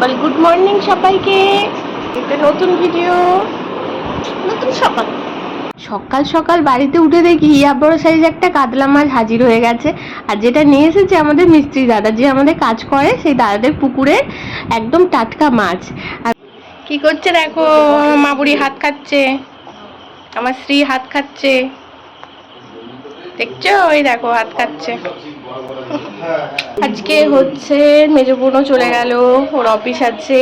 বল good morning সবাইকে। একটা নতুন ভিডিও নতুন সকাল। সকাল সকাল বাড়িতে উঠে দেখি ইয়া বড় সাইজ একটা কাতলা মাছ হাজির হয়ে গেছে। আর যেটা নিয়ে এসেছে আমাদের মিস্ত্রি দাদা যে আমাদের কাজ করে সেই দাদাদের পুকুরের একদম টাটকা মাছ। আর কি করছে দেখো? মা বুড়ি হাত খাচ্ছে। আমার স্ত্রী হাত খাচ্ছে। দেখছ? ওই দেখো হাত খাচ্ছে। আজকে হচ্ছে মেজো বোনও চলে গেল, ওর অফিস আছে।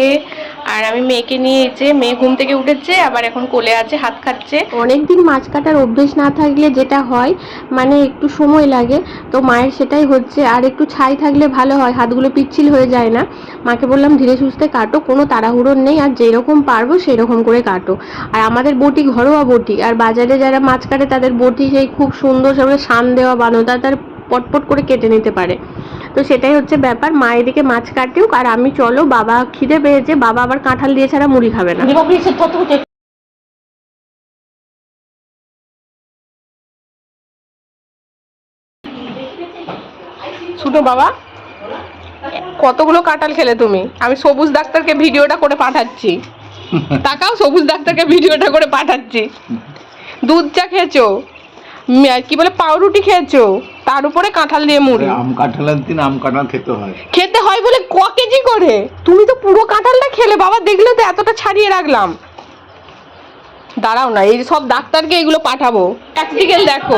আর আমি মেয়েকে নিয়ে এসে মেয়ে ঘুম থেকে উঠেছে, আবার এখন কোলে আছে, হাত খাচ্ছে। অনেকদিন মাছ কাটার অভ্যেস না থাকলে যেটা হয় মানে একটু সময় লাগে। তো মায়ের সেটাই হচ্ছে, আর একটু ছাই থাকলে ভালো হয়, হাতগুলো পিচ্ছিল হয়ে যায় না। মাকে বললাম, ধীরে সুস্থে কাটো, কোনো তাড়াহুড়োর নেই, আর যেরকম পারব সেরকম করে কাটো। আর আমাদের বটি, ঘরোয়া বটি, আর বাজারে যারা মাছ কাটে, তাদের বটি সেই খুব সুন্দর, সবাই শান দেওয়া বানোদা তার পটপট করে কেটে নিতে পারে। তো সেটাই হচ্ছে ব্যাপার। মা এদিকে মাছ কাটেও আর আমি চলো বাবা খিদে পেয়েছে বাবা আবার কাঁঠাল দিয়ে ছাড়া মুড়ি খাবে না। শুনো বাবা কতগুলো কাঁঠাল খেলে তুমি? আমি সবুজ ডাক্তারকে ভিডিওটা করে পাঠাচ্ছি। তাকাও সবুজ ডাক্তারকে ভিডিওটা করে পাঠাচ্ছি। দুধ চা খেয়েছো? কি বলে পাউরুটি খেয়েছো? তার উপরে কাঁঠাল দিয়ে মুড়ি। আম কাঁঠালের দিন আম কাঁঠাল খেতে হয়। খেতে হয় বলে ক কেজি করে? তুমি তো পুরো কাঁঠালটা খেলে বাবা দেখলে তো এতটা ছাড়িয়ে রাখলাম। দাঁড়াও না এই সব ডাক্তারকে এগুলো পাঠাবো। প্র্যাকটিক্যাল দেখো।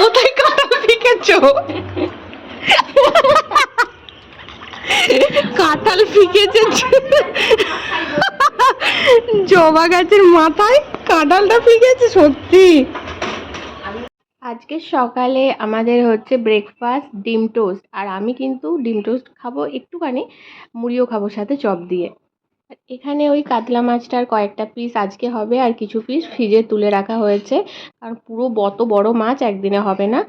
কোথায় কাঁঠাল ফিকেছো? কাঁঠাল ফিকেছে জবা গাছের মাথায় কাঁঠালটা ফিকেছে সত্যি। আজকে সকালে আমাদের হচ্ছে ব্রেকফাস্ট ডিম টোস্ট আর আমি কিন্তু ডিম টোস্ট খাব একটুখানি, মুড়িও খাব সাথে চপ দিয়ে। এখানে ওই কাতলা মাছটার কয়েকটা পিস আজকে হবে, আর কিছু পিস ফ্রিজে তুলে রাখা হয়েছে, কারণ পুরো বত বড় মাছ একদিনে হবে না।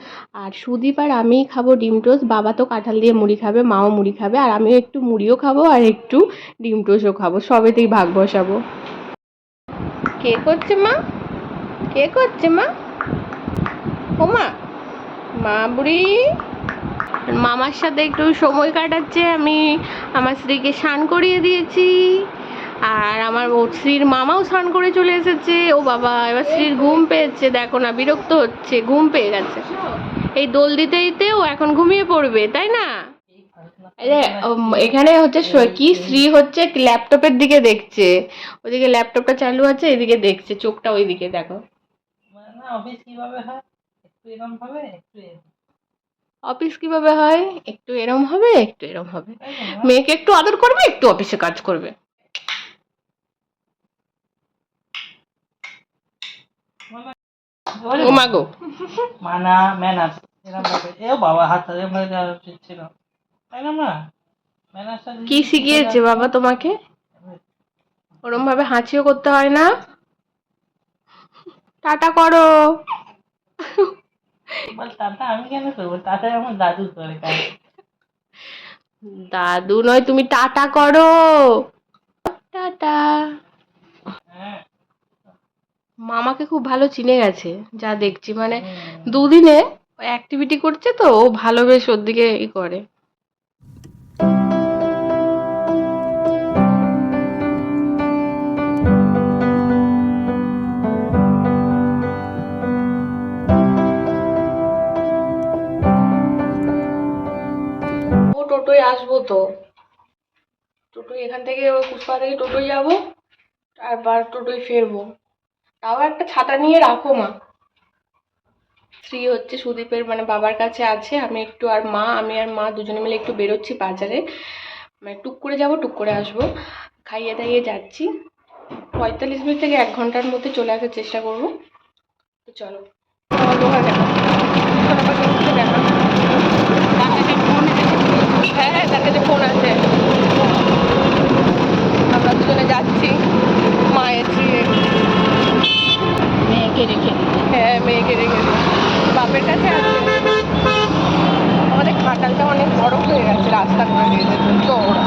আর সুদীপ আর আমিই খাব ডিম টোস্ট বাবা তো কাঁঠাল দিয়ে মুড়ি খাবে, মাও মুড়ি খাবে, আর আমিও একটু মুড়িও খাব আর একটু ডিম টোস্টও খাব, সবেতেই ভাগ বসাবো। কে করছে মা? কে করছে মা? ও মা বুড়ি। মামার সাথে একটু সময় কাটাচ্ছে আমি আমার স্ত্রীকে স্নান করিয়ে দিয়েছি আর আমার স্ত্রীর মামাও স্নান করে চলে এসেছে। ও বাবা এবার স্ত্রীর ঘুম পেয়েছে দেখো না বিরক্ত হচ্ছে ঘুম পেয়ে গেছে। এই দোল দিতে দিতে ও এখন ঘুমিয়ে পড়বে তাই না? এখানে হচ্ছে কি শ্রী হচ্ছে ল্যাপটপের দিকে দেখছে। ওদিকে ল্যাপটপটা চালু আছে এদিকে দেখছে চোখটা ওইদিকে দেখো। না অফিস কীভাবে হয়? হবে একটু অফিস কীভাবে হয়? একটু এরম হবে একটু এরম হবে। মেয়েকে একটু আদর করবে একটু অফিসে কাজ করবে। ও মাগো মানা ম্যানাস এরকম ভাবে এও বাবা হাত এরকম ভাবে ছিল। তাই না মা? কি শিখিয়েছে বাবা তোমাকে? ওরম ভাবে হাঁচিও করতে হয় না। টাটা করো। বল তাতা আমি কেন করব? তাতা আমার দাদু করে দাদু নয় তুমি টাটা করো। টাটা। হ্যাঁ। মামাকে খুব ভালো চিনে গেছে যা দেখছি। মানে দুদিনে অ্যাক্টিভিটি করছে তো ও ভালো বেশ ওর দিকে ই করে। আসব তো। টোটোয় এখান থেকে পুষ্পা থেকে টোটোয় যাব, তারপর টোটোয় ফিরবো। তাও একটা ছাতা নিয়ে রাখো মা। স্ত্রী হচ্ছে সুদীপের মানে বাবার কাছে আছে। আমি একটু আর মা, আমি আর মা দুজনে মিলে একটু বেরোচ্ছি বাজারে। মানে টুক করে যাব, টুক করে আসব। খাইয়ে দাইয়ে যাচ্ছি। পঁয়তাল্লিশ মিনিট থেকে এক ঘণ্টার মধ্যে চলে আসার চেষ্টা করব। তো চলো দেখা দেখা হ্যাঁ হ্যাঁ তার কাছে ফোন আছে। আমরা দুজনে যাচ্ছি মায়ের ছেলে মেয়েকে রেখে হ্যাঁ মেয়েকে রেখে। বাপের কাছে আছে আমাদের খাটালটা অনেক বড় হয়ে গেছে রাস্তা করে দিয়েছে তো চওড়া।